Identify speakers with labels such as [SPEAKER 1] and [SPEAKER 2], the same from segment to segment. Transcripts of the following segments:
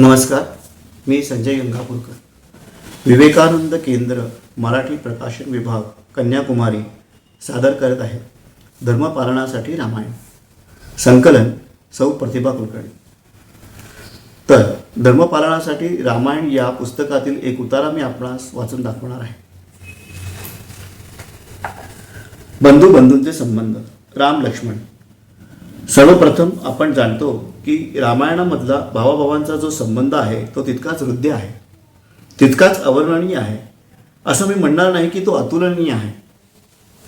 [SPEAKER 1] नमस्कार मी संजय गंगापूरकर. विवेकानंद केंद्र मराठी प्रकाशन विभाग कन्याकुमारी सादर करत आहे. धर्मपालनासाठी रामायण. संकलन सौ प्रतिभा कुलकर्णी. तर धर्मपालनासाठी रामायण या पुस्तकातील एक उतारा मी आपणास वाचून दाखवणार आहे. बंधू बंधूंचे संबंध. राम लक्ष्मण. सर्वप्रथम आपण जाणतो की रामायणामधला भावाभावांचा जो संबंध आहे तो तितकाच हृदय आहे. तितकाच अवर्णनीय आहे. असं मी म्हणणार नाही की तो अतुलनीय आहे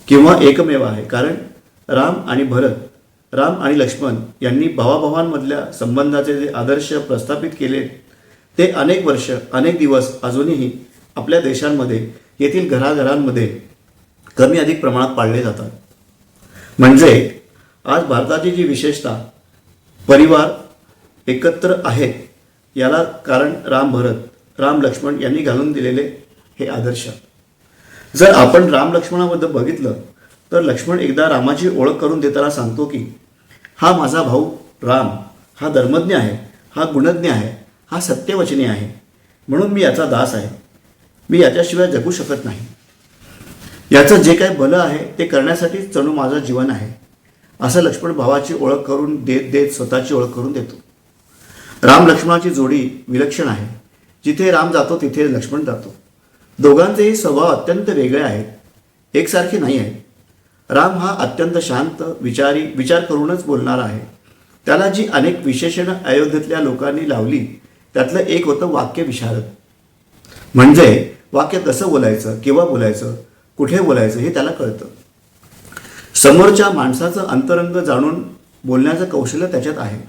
[SPEAKER 1] किंवा एकमेव आहे. कारण राम आणि भरत राम आणि लक्ष्मण यांनी भावाभावांमधल्या संबंधाचे जे आदर्श प्रस्थापित केले ते अनेक वर्ष अनेक दिवस अजूनही आपल्या देशांमध्ये येथील घराघरांमध्ये कमी अधिक प्रमाणात पाळले जातात. म्हणजे आज भारताची जी विशेषता परिवार एकत्र आहेत याला कारण राम भरत राम लक्ष्मण यांनी घालून दिलेले हे आदर्श. जर आपण राम लक्ष्मणाबद्दल बघितलं तर लक्ष्मण एकदा रामाची ओळख करून देताना सांगतो की हा माझा भाऊ राम हा धर्मज्ञ आहे हा गुणज्ञ आहे हा सत्यवचनी आहे म्हणून मी याचा दास आहे. मी याच्याशिवाय जगू शकत नाही. याचं जे काही भलं आहे ते करण्यासाठीच चणू माझं जीवन आहे. असं लक्ष्मण भावाची ओळख करून देत देत स्वतःची ओळख करून देतो. राम लक्ष्मणाची जोडी विलक्षण आहे. जिथे राम जातो तिथे लक्ष्मण जातो. दोघांचेही स्वभाव अत्यंत वेगळे आहेत. एकसारखे नाही आहेत. राम हा अत्यंत शांत विचारी विचार करूनच बोलणारा आहे. त्याला जी अनेक विशेषणं अयोध्येतल्या लोकांनी लावली त्यातलं एक होतं वाक्य विशारद. म्हणजे वाक्य कसं बोलायचं केव्हा बोलायचं कुठे बोलायचं हे त्याला कळतं. समोरच्या माणसाचं अंतरंग जाणून बोलण्याचं कौशल्य त्याच्यात आहे.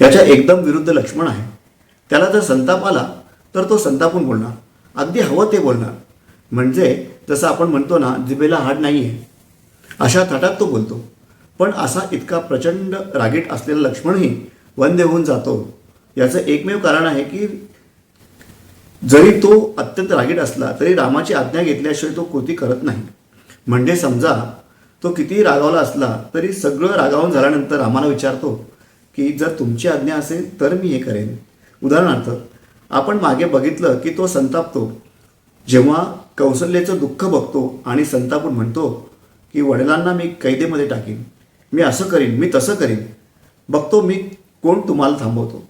[SPEAKER 1] याच्या एकदम विरुद्ध लक्ष्मण आहे. त्याला जर संताप आला तर तो संतापून बोलणार. अगदी हवं ते बोलणार. म्हणजे जसं आपण म्हणतो ना जिबेला हाड नाही आहे अशा थाटात तो बोलतो. पण असा इतका प्रचंड रागीट असलेला लक्ष्मणही वंदे होऊन जातो. याचं एकमेव कारण आहे की जरी तो अत्यंत रागीट असला तरी रामाची आज्ञा घेतल्याशिवाय तो कृती करत नाही. म्हणजे समजा तो कितीही रागावला असला तरी सगळं रागावून झाल्यानंतर आम्हाला विचारतो की जर तुमची आज्ञा असेल तर मी हे करेन. उदाहरणार्थ आपण मागे बघितलं की तो संतापतो. जेव्हा कौशल्याचं दुःख बघतो आणि संतापून म्हणतो की वडिलांना मी कैदेमध्ये टाकीन. मी असं करीन मी तसं करीन. बघतो मी कोण तुम्हाला थांबवतो.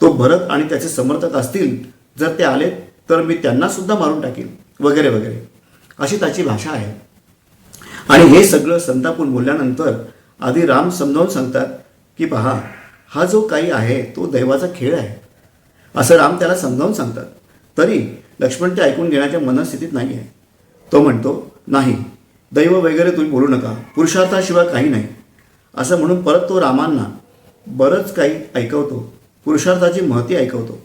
[SPEAKER 1] तो भरत आणि त्याचे समर्थक असतील जर ते आले तर मी त्यांनासुद्धा मारून टाकीन. वगैरे वगैरे. अशी त्याची भाषा आहे. आणि हे सगळं संतापून बोलल्यानंतर आधी राम समजावून सांगतात की पहा हा जो काही आहे तो दैवाचा खेळ आहे. असं राम त्याला समजावून सांगतात. तरी लक्ष्मण ते ऐकून घेण्याच्या मनस्थितीत नाही आहे तो म्हणतो नाही दैव वगैरे तुम्ही बोलू नका. पुरुषार्थाशिवाय काही नाही. असं म्हणून परत तो रामांना बरंच काही ऐकवतो. पुरुषार्थाची महती ऐकवतो.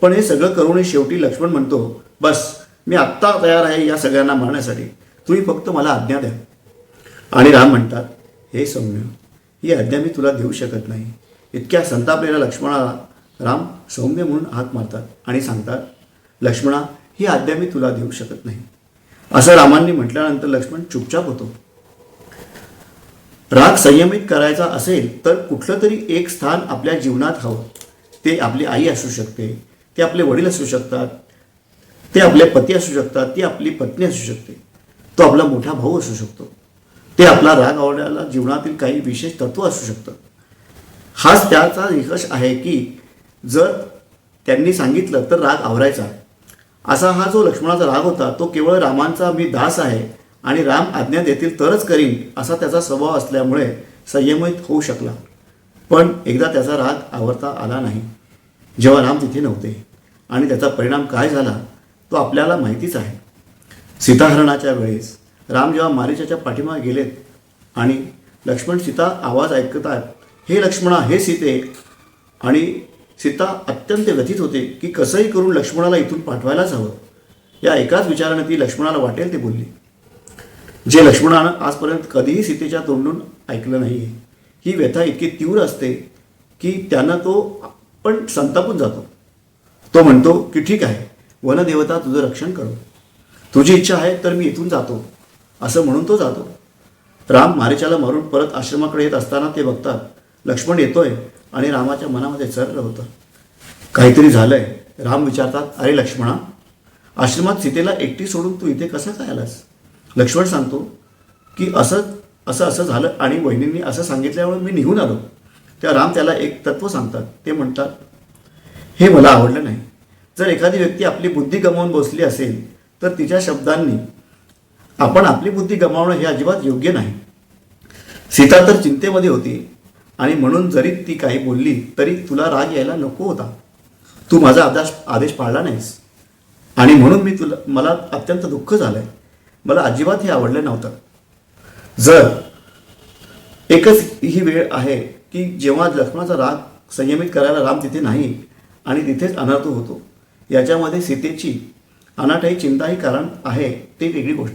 [SPEAKER 1] पण हे सगळं करूनही शेवटी लक्ष्मण म्हणतो बस मी आत्ता तयार आहे या सगळ्यांना मारण्यासाठी. तुम्ही फक्त मला आज्ञा द्या. आणि राम म्हणतात हे सौम्य ही आज्ञा मी तुला देऊ शकत नाही. इतक्या संतापलेल्या लक्ष्मणाला राम सौम्य म्हणून हात मारतात आणि सांगतात लक्ष्मणा ही आज्ञा मी तुला देऊ शकत नाही. असं रामांनी म्हटल्यानंतर लक्ष्मण चुपचाप होतो. राग संयमित करायचा असेल तर कुठलं तरी एक स्थान आपल्या जीवनात हवं. ते आपली आई असू शकते ते आपले वडील असू शकतात ते आपले पती असू शकतात ती आपली पत्नी असू शकते. तो आपला मोठा भाऊ असू शकतो. ते आपला राग आवडण्याला जीवनातील काही विशेष तत्व असू शकतं. हाच त्याचा निकष आहे की जर त्यांनी सांगितलं तर राग आवरायचा. असा हा जो लक्ष्मणाचा राग होता तो केवळ रामांचा मी दास आहे आणि राम आज्ञा देतील तरच करीन असा त्याचा स्वभाव असल्यामुळे संयमित होऊ शकला. पण एकदा त्याचा राग आवरता आला नाही. जेव्हा राम तिथे नव्हते आणि त्याचा परिणाम काय झाला तो आपल्याला माहितीच आहे. सीताहरणाच्या वेळेस राम जेव्हा मारिचाच्या पाठीमागे गेलेत आणि लक्ष्मण सीता आवाज ऐकत आहेत हे लक्ष्मणा हे सीते. आणि सीता अत्यंत व्यथित होते की कसंही करून लक्ष्मणाला इथून पाठवायलाच हवं. या एकाच विचाराने ती लक्ष्मणाला वाटेल ते बोलली. जे लक्ष्मणानं आजपर्यंत कधीही सीतेच्या तोंडून ऐकलं नाही आहे ही व्यथा इतकी तीव्र असते की त्यानं तो पण संतापून जातो. तो म्हणतो की ठीक आहे वनदेवता तुझं रक्षण करो. तुझी इच्छा आहे तर मी इथून जातो. असं म्हणून तो जातो. राम मारिचाला मारून परत आश्रमाकडे येत असताना ते बघतात लक्ष्मण येतोय आणि रामाच्या मनामध्ये चरलं होतं. काहीतरी झालंय. राम विचारतात अरे लक्ष्मणा आश्रमात सीतेला एकटी सोडून तू इथे कसं काय आलास? लक्ष्मण सांगतो की असं असं असं झालं आणि वहिनींनी असं सांगितल्यामुळे मी निघून आलो. तेव्हा राम त्याला एक तत्व सांगतात. ते म्हणतात हे मला आवडलं नाही. जर एखादी व्यक्ती आपली बुद्धी गमावून बसली असेल तर तिच्या शब्दांनी आपण आपली बुद्धी गमावणं हे अजिबात योग्य नाही. सीता तर चिंतेमध्ये होती आणि म्हणून जरी ती काही बोलली तरी तुला राग यायला नको होता. तू माझा आदेश आदेश पाळला नाहीस. आणि म्हणून मी तुला मला अत्यंत दुःख झालंय. मला अजिबात हे आवडलं नव्हतं. जर एकच ही वेळ आहे की जेव्हा लक्ष्मणाचा राग संयमित करायला राम तिथे नाही आणि तिथेच अनर्थ होतो याच्यामध्ये सीतेची अनाठाई चिंताही कारण आहे ते वेगळी गोष्ट.